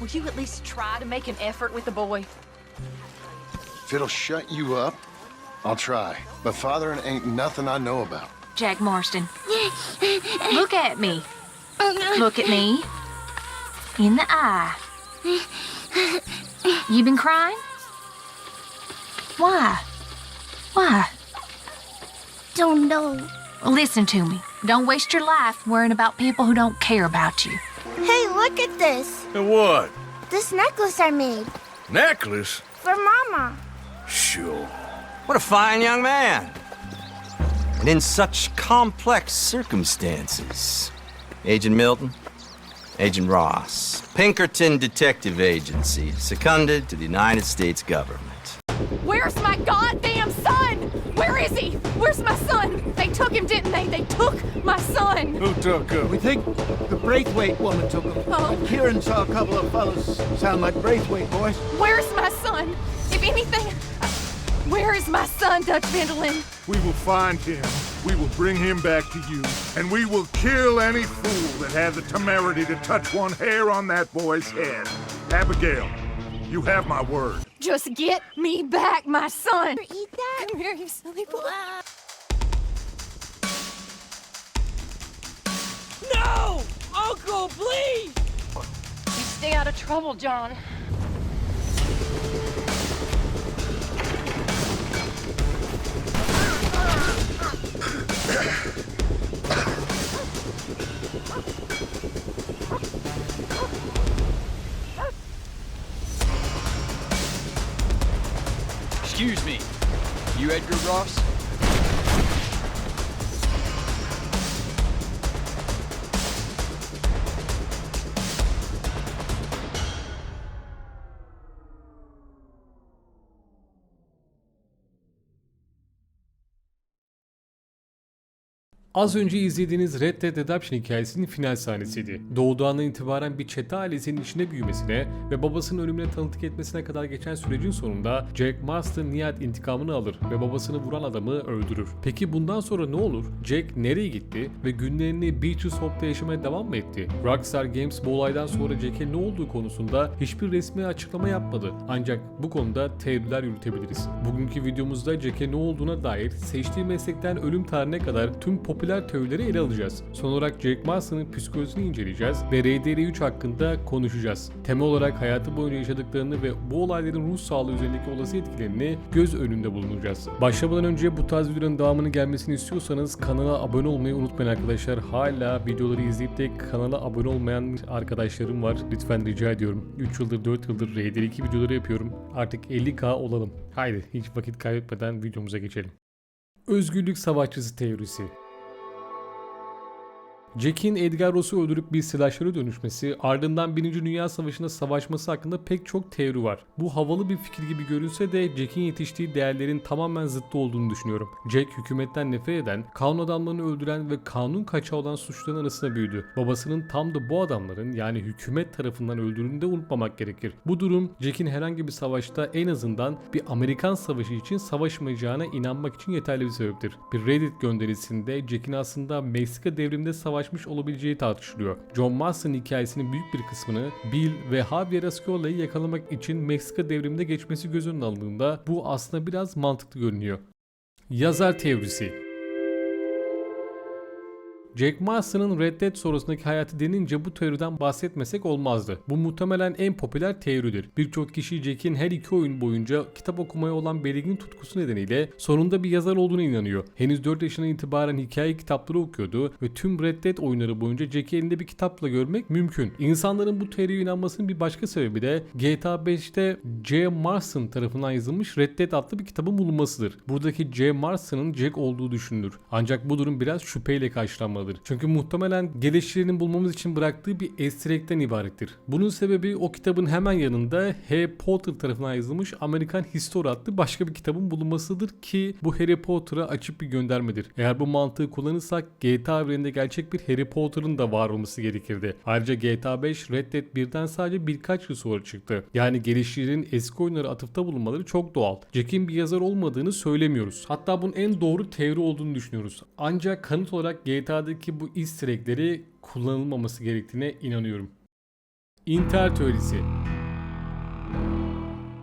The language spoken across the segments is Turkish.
Will you at least try to make an effort with the boy? If it'll shut you up, I'll try. But fathering ain't nothing I know about. Jack Marston. Look at me. Look at me. In the eye. You been crying? Why? Why? Don't know. Listen to me. Don't waste your life worrying about people who don't care about you. Hey, look at this. And what? This necklace I made Necklace? for Mama. Sure. What a fine young man. And in such complex circumstances. Agent Milton, Agent Ross, Pinkerton Detective Agency, seconded to the United States government. Where's my goddamn son? Where is he? My son? They took him, didn't they? They took my son. Who took him? We think the Braithwaite woman took him. Oh. Kieran saw a couple of fellows sound like Braithwaite boys. Where's my son? If anything, where is my son, Dutch Vanderlyn? We will find him. We will bring him back to you. And we will kill any fool that had the temerity to touch one hair on that boy's head. Abigail, you have my word. Just get me back, my son. Eat that? Come here, you silly boy. No! Uncle, please! You stay out of trouble, John. Excuse me. You Edgar Ross? Az önce izlediğiniz Red Dead Redemption hikayesinin final sahnesiydi. Doğduğu andan itibaren bir çete ailesinin içine büyümesine ve babasının ölümüne tanıklık etmesine kadar geçen sürecin sonunda Jack Marston nihayet intikamını alır ve babasını vuran adamı öldürür. Peki bundan sonra ne olur? Jack nereye gitti ve günlerini Beaches Hope'da yaşamaya devam mı etti? Rockstar Games bu olaydan sonra Jack'e ne olduğu konusunda hiçbir resmi açıklama yapmadı. Ancak bu konuda teoriler yürütebiliriz. Bugünkü videomuzda Jack'e ne olduğuna dair seçtiği meslekten ölüm tarihine kadar tüm popüler teorileri ele alacağız. Son olarak Jack Marston'ın psikolojisini inceleyeceğiz ve RDR3 hakkında konuşacağız. Temel olarak hayatı boyunca yaşadıklarını ve bu olayların ruh sağlığı üzerindeki olası etkilerini göz önünde bulunacağız. Başlamadan önce bu tarz videoların devamını gelmesini istiyorsanız kanala abone olmayı unutmayın arkadaşlar. Hala videoları izleyip de kanala abone olmayan arkadaşlarım var. Lütfen rica ediyorum. 3 yıldır 4 yıldır RDR2 videoları yapıyorum. Artık 50k olalım. Haydi hiç vakit kaybetmeden videomuza geçelim. Özgürlük savaşçısı teorisi Jack'in Edgar Ross'u öldürüp bir silahşöre dönüşmesi, ardından 1. Dünya Savaşı'nda savaşması hakkında pek çok teori var. Bu havalı bir fikir gibi görünse de Jack'in yetiştiği değerlerin tamamen zıttı olduğunu düşünüyorum. Jack hükümetten nefret eden, kanun adamlarını öldüren ve kanun kaçağı olan suçluların arasında büyüdü. Babasının tam da bu adamların yani hükümet tarafından öldürüldüğünü de unutmamak gerekir. Bu durum Jack'in herhangi bir savaşta en azından bir Amerikan savaşı için savaşmayacağına inanmak için yeterli bir sebeptir. Bir Reddit gönderisinde Jack'in aslında Meksika devriminde savaşmış olabileceği tartışılıyor. John Marston hikayesinin büyük bir kısmını Bill ve Javier Escola'yı yakalamak için Meksika devriminde geçmesi göz önüne alındığında bu aslında biraz mantıklı görünüyor. Yazar teorisi Jack Marston'ın Red Dead sonrasındaki hayatı denince bu teoriden bahsetmesek olmazdı. Bu muhtemelen en popüler teoridir. Birçok kişi Jack'in her iki oyun boyunca kitap okumaya olan belirgin tutkusu nedeniyle sonunda bir yazar olduğuna inanıyor. Henüz 4 yaşından itibaren hikaye kitapları okuyordu ve tüm Red Dead oyunları boyunca Jack'i elinde bir kitapla görmek mümkün. İnsanların bu teoriye inanmasının bir başka sebebi de GTA 5'te J. Marston tarafından yazılmış Red Dead adlı bir kitabın bulunmasıdır. Buradaki J. Marston'ın Jack olduğu düşünülür. Ancak bu durum biraz şüpheyle karşılanmalıdır. Çünkü muhtemelen gelişlerini bulmamız için bıraktığı bir easter ibarettir. Bunun sebebi o kitabın hemen yanında Harry Potter tarafından yazılmış Amerikan History adlı başka bir kitabın bulunmasıdır ki bu Harry Potter'a açık bir göndermedir. Eğer bu mantığı kullanırsak GTA evreninde gerçek bir Harry Potter'ın da var olması gerekirdi. Ayrıca GTA 5 Red Dead 1'den sadece birkaç yıl sonra çıktı. Yani gelişlerin eski oyunlara atıfta bulunmaları çok doğal. Jack'in bir yazar olmadığını söylemiyoruz. Hatta bunun en doğru teori olduğunu düşünüyoruz. Ancak kanıt olarak GTA'daki bu easter egg'leri kullanılmaması gerektiğine inanıyorum. İntihar teorisi.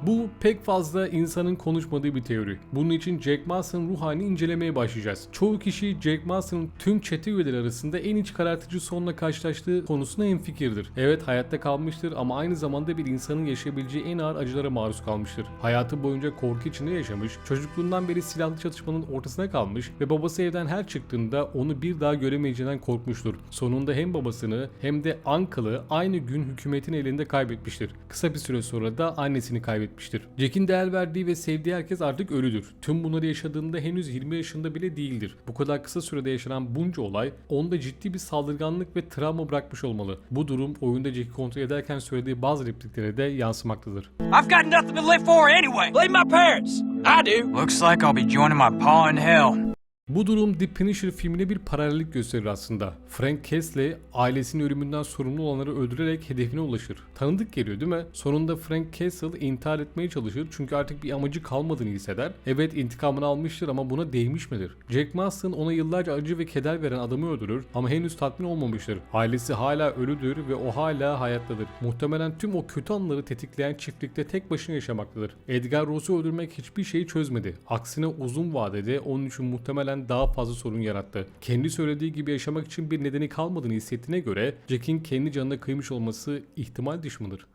Bu pek fazla insanın konuşmadığı bir teori. Bunun için Jack Mars'ın ruh halini incelemeye başlayacağız. Çoğu kişi Jack Mars'ın tüm çete üyeleri arasında en iç karartıcı sonla karşılaştığı konusunda hemfikirdir. Evet hayatta kalmıştır ama aynı zamanda bir insanın yaşayabileceği en ağır acılara maruz kalmıştır. Hayatı boyunca korku içinde yaşamış, çocukluğundan beri silahlı çatışmanın ortasına kalmış ve babası evden her çıktığında onu bir daha göremeyeceğinden korkmuştur. Sonunda hem babasını hem de Uncle'ı aynı gün hükümetin elinde kaybetmiştir. Kısa bir süre sonra da annesini kaybetmiştir. Jack'in değer verdiği ve sevdiği herkes artık ölüdür. Tüm bunları yaşadığında henüz 20 yaşında bile değildir. Bu kadar kısa sürede yaşanan bunca olay onda ciddi bir saldırganlık ve travma bırakmış olmalı. Bu durum oyunda Jack'i kontrol ederken söylediği bazı repliklere de yansımaktadır. I've got nothing to live for anyway. Blame my parents. I do. Looks like I'll be joining my pa in hell. Bu durum The Punisher filmine bir paralellik gösterir aslında. Frank Castle ailesinin ölümünden sorumlu olanları öldürerek hedefine ulaşır. Tanıdık geliyor değil mi? Sonunda Frank Castle intihar etmeye çalışır çünkü artık bir amacı kalmadığını hisseder. Evet intikamını almıştır ama buna değmiş midir? Jack Marston ona yıllarca acı ve keder veren adamı öldürür ama henüz tatmin olmamıştır. Ailesi hala ölüdür ve o hala hayattadır. Muhtemelen tüm o kötü anları tetikleyen çiftlikte tek başına yaşamaktadır. Edgar Ross'u öldürmek hiçbir şeyi çözmedi. Aksine uzun vadede onun için muhtemelen daha fazla sorun yarattı. Kendi söylediği gibi yaşamak için bir nedeni kalmadığını hissettiğine göre Jack'in kendi canına kıymış olması ihtimal dışı mıdır?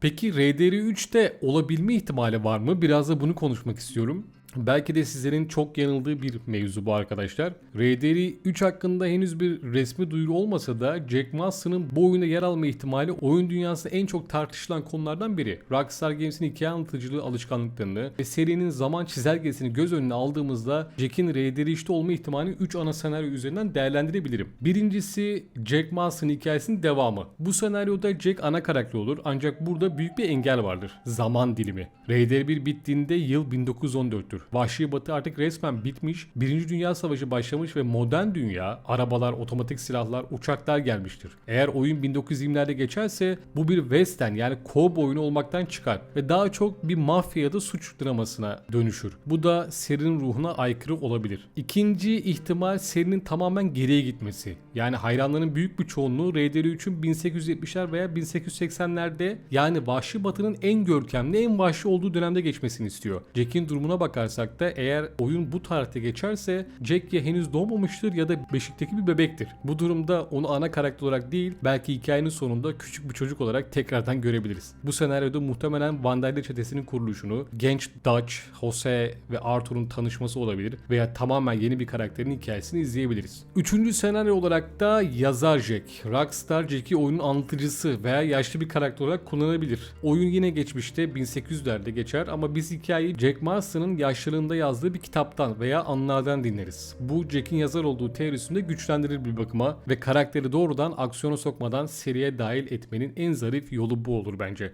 Peki RDR3'te olabilme ihtimali var mı? Biraz da bunu konuşmak istiyorum. Belki de sizlerin çok yanıldığı bir mevzu bu arkadaşlar. RDR 3 hakkında henüz bir resmi duyuru olmasa da Jack Marston'ın bu oyunda yer alma ihtimali oyun dünyasında en çok tartışılan konulardan biri. Rockstar Games'in hikaye anlatıcılığı alışkanlıklarını ve serinin zaman çizelgesini göz önüne aldığımızda Jack'in RDR3'te olma ihtimalini 3 ana senaryo üzerinden değerlendirebilirim. Birincisi Jack Marston hikayesinin devamı. Bu senaryoda Jack ana karakter olur ancak burada büyük bir engel vardır. Zaman dilimi. RDR1 bittiğinde yıl 1914'tür. Vahşi Batı artık resmen bitmiş, Birinci Dünya Savaşı başlamış ve modern dünya, arabalar, otomatik silahlar, uçaklar gelmiştir. Eğer oyun 1920'lerde geçerse bu bir western yani kovboy oyunu olmaktan çıkar ve daha çok bir mafya ya da suç dramasına dönüşür. Bu da serinin ruhuna aykırı olabilir. İkinci ihtimal serinin tamamen geriye gitmesi. Yani hayranların büyük bir çoğunluğu RDR3'ün 1870'ler veya 1880'lerde yani Vahşi Batı'nın en görkemli, en vahşi olduğu dönemde geçmesini istiyor. Jack'in durumuna bakarsak da eğer oyun bu tarihte geçerse Jack ya henüz doğmamıştır ya da beşikteki bir bebektir. Bu durumda onu ana karakter olarak değil belki hikayenin sonunda küçük bir çocuk olarak tekrardan görebiliriz. Bu senaryoda muhtemelen Vandalia çetesinin kuruluşunu, genç Dutch, Jose ve Arthur'un tanışması olabilir veya tamamen yeni bir karakterin hikayesini izleyebiliriz. Üçüncü senaryo olarak da yazar Jack. Rockstar Jack'i oyunun anlatıcısı veya yaşlı bir karakter olarak kullanabilir. Oyun yine geçmişte 1800'lerde geçer ama biz hikayeyi Jack Marston'ın yaşlılığında yazdığı bir kitaptan veya anılardan dinleriz. Bu Jack'in yazar olduğu teorisini de güçlendirir bir bakıma ve karakteri doğrudan aksiyona sokmadan seriye dahil etmenin en zarif yolu bu olur bence.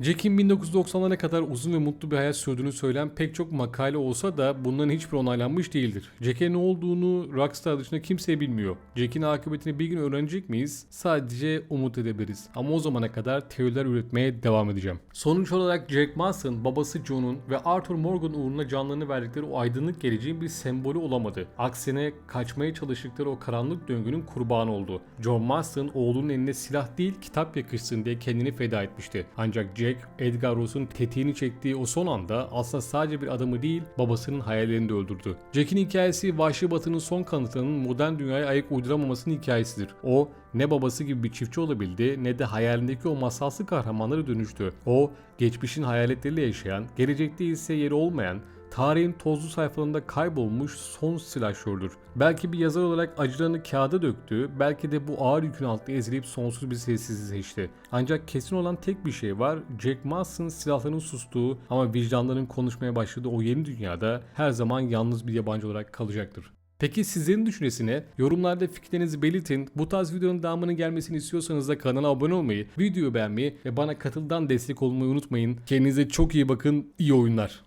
Jack'in 1990'lara kadar uzun ve mutlu bir hayat sürdüğünü söyleyen pek çok makale olsa da bunların hiçbir onaylanmış değildir. Jack'e ne olduğunu Rockstar dışında kimse bilmiyor. Jack'in akıbetini bir gün öğrenecek miyiz? Sadece umut edebiliriz. Ama o zamana kadar teoriler üretmeye devam edeceğim. Sonuç olarak Jack Marston babası John'un ve Arthur Morgan uğruna canlarını verdikleri o aydınlık geleceğin bir sembolü olamadı. Aksine kaçmaya çalıştıkları o karanlık döngünün kurbanı oldu. John Marston oğlunun eline silah değil kitap yakışsın diye kendini feda etmişti. Ancak Jack, Edgar Ross'un tetiğini çektiği o son anda aslında sadece bir adamı değil babasının hayallerini de öldürdü. Jack'in hikayesi Vahşi Batı'nın son kanıtlarının modern dünyaya ayak uyduramamasının hikayesidir. O ne babası gibi bir çiftçi olabildi ne de hayalindeki o masalsı kahramanlara dönüştü. O geçmişin hayaletleriyle yaşayan, gelecekte ise yeri olmayan, tarihin tozlu sayfalarında kaybolmuş son silahşördür. Belki bir yazar olarak acılarını kağıda döktü, belki de bu ağır yükün altında ezilip sonsuz bir sessizliği seçti. Ancak kesin olan tek bir şey var, Jack Marston silahların sustuğu ama vicdanların konuşmaya başladığı o yeni dünyada her zaman yalnız bir yabancı olarak kalacaktır. Peki sizlerin düşüncesine yorumlarda fikirlerinizi belirtin. Bu tarz videonun devamının gelmesini istiyorsanız da kanala abone olmayı, videoyu beğenmeyi ve bana katıldan destek olmayı unutmayın. Kendinize çok iyi bakın, iyi oyunlar.